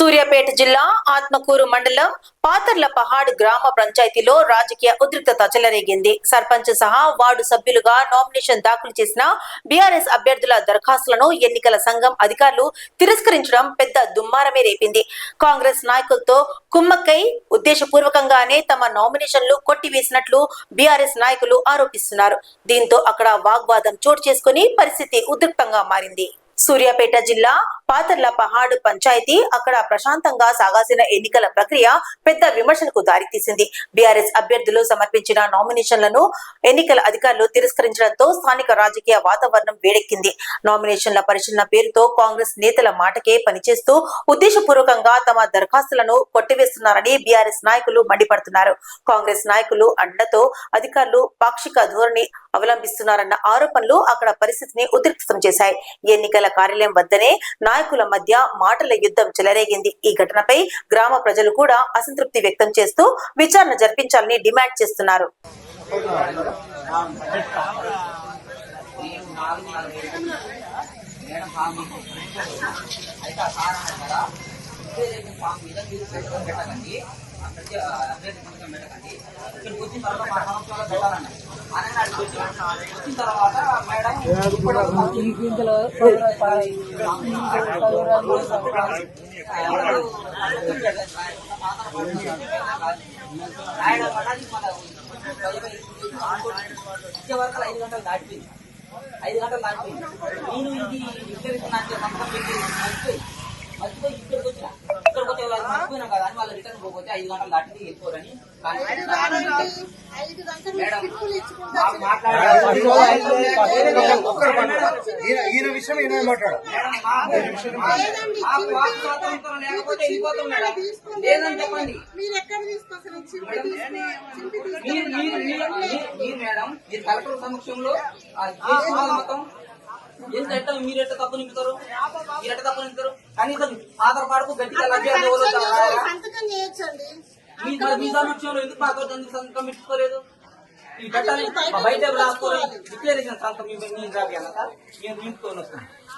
సూర్యాపేట జిల్లా ఆత్మకూరు మండలం పాతర్ల పహాడ్ గ్రామ పంచాయతీలో రాజకీయ ఉద్రిక్తత చెలరేగింది. సర్పంచ్ సహా వార్డు సభ్యులుగా నామినేషన్ దాఖలు చేసిన బీఆర్ఎస్ అభ్యర్థుల దరఖాస్తులను ఎన్నికల సంఘం అధికారులు తిరస్కరించడం పెద్ద దుమ్మారమే రేపింది. కాంగ్రెస్ నాయకులతో కుమ్మక్కై ఉద్దేశపూర్వకంగానే తమ నామినేషన్లు కొట్టివేసినట్లు బీఆర్ఎస్ నాయకులు ఆరోపిస్తున్నారు. దీంతో అక్కడ వాగ్వాదం చోటు చేసుకుని పరిస్థితి ఉద్రిక్తంగా మారింది. సూర్యాపేట జిల్లా పాతర్ల పహాడ్ పంచాయతీ అక్కడ ప్రశాంతంగా సాగాల్సిన ఎన్నికల ప్రక్రియ పెద్ద విమర్శలకు దారితీసింది. బీఆర్ఎస్ అభ్యర్థులు సమర్పించిన నామినేషన్లను ఎన్నికల అధికారులు తిరస్కరించడంతో స్థానిక రాజకీయ వాతావరణం వేడెక్కింది. నామినేషన్ల పరిశీలన పేరుతో కాంగ్రెస్ నేతల మాటకే పనిచేస్తూ ఉద్దేశపూర్వకంగా తమ దరఖాస్తులను కొట్టివేస్తున్నారని బీఆర్ఎస్ నాయకులు మండిపడుతున్నారు. కాంగ్రెస్ నాయకులు అండతో అధికారులు పాక్షిక ధోరణి అవలంబిస్తున్నారన్న ఆరోపణలు అక్కడ పరిస్థితిని ఉద్రిక్తం చేశాయి. ఎన్నికల కార్యాలయం వద్దనే నాయకుల మధ్య మాటల యుద్ధం చెలరేగింది ఈ ఘటనపై గ్రామ ప్రజలు కూడా అసంతృప్తి వ్యక్తం చేస్తూ విచారణ జరిపించాలని డిమాండ్ చేస్తున్నారు అయితే ఆ పెట్టకండి అభ్యర్థి పెట్టకండి ఇక్కడికి వచ్చిన తర్వాత మా సంవత్సరాలు పెట్టాలన్నారు వచ్చిన తర్వాత మేడం ఐదు గంటలు దాటిపోయింది ఐదు గంటలు దాటిపోయింది నేను ఇది సంతకం పెట్టి మర్చిపోయి మర్చిపోయి ఇక్కడికి వచ్చిన ఇక్కడికి వచ్చే వాళ్ళు మర్చిపోయినా కదా అని వాళ్ళు రిటర్న్ పోకపోతే ఐదు గంటలు దాటింది వెళ్ళిపోరని మేడం ఈయన విషయం ఈయన మాట్లాడారు మీరు ఎక్కడ మేడం మీరు కలెక్టర్ సమక్షంలో ఆ మొత్తం ఎంత ఎట్ట మీరు ఎట్ట తప్పు నింపుతారు మీరు ఎట్ట తప్పు నింపుతారు కనీసం ఆధార్ కార్డుకు గట్టిగా లభ్యత సంతకం చేయొచ్చండి మీ మీ సమక్షంలో ఎందుకు మాకు ఎందుకు సంతకం పెట్టుకోలేదు? ఈ పెట్టాలి బయట రాసుకోవాలి డిక్లరేషన్ సంతకం మేము రాబి అన్న సార్? మేము నింపుకొని వస్తాం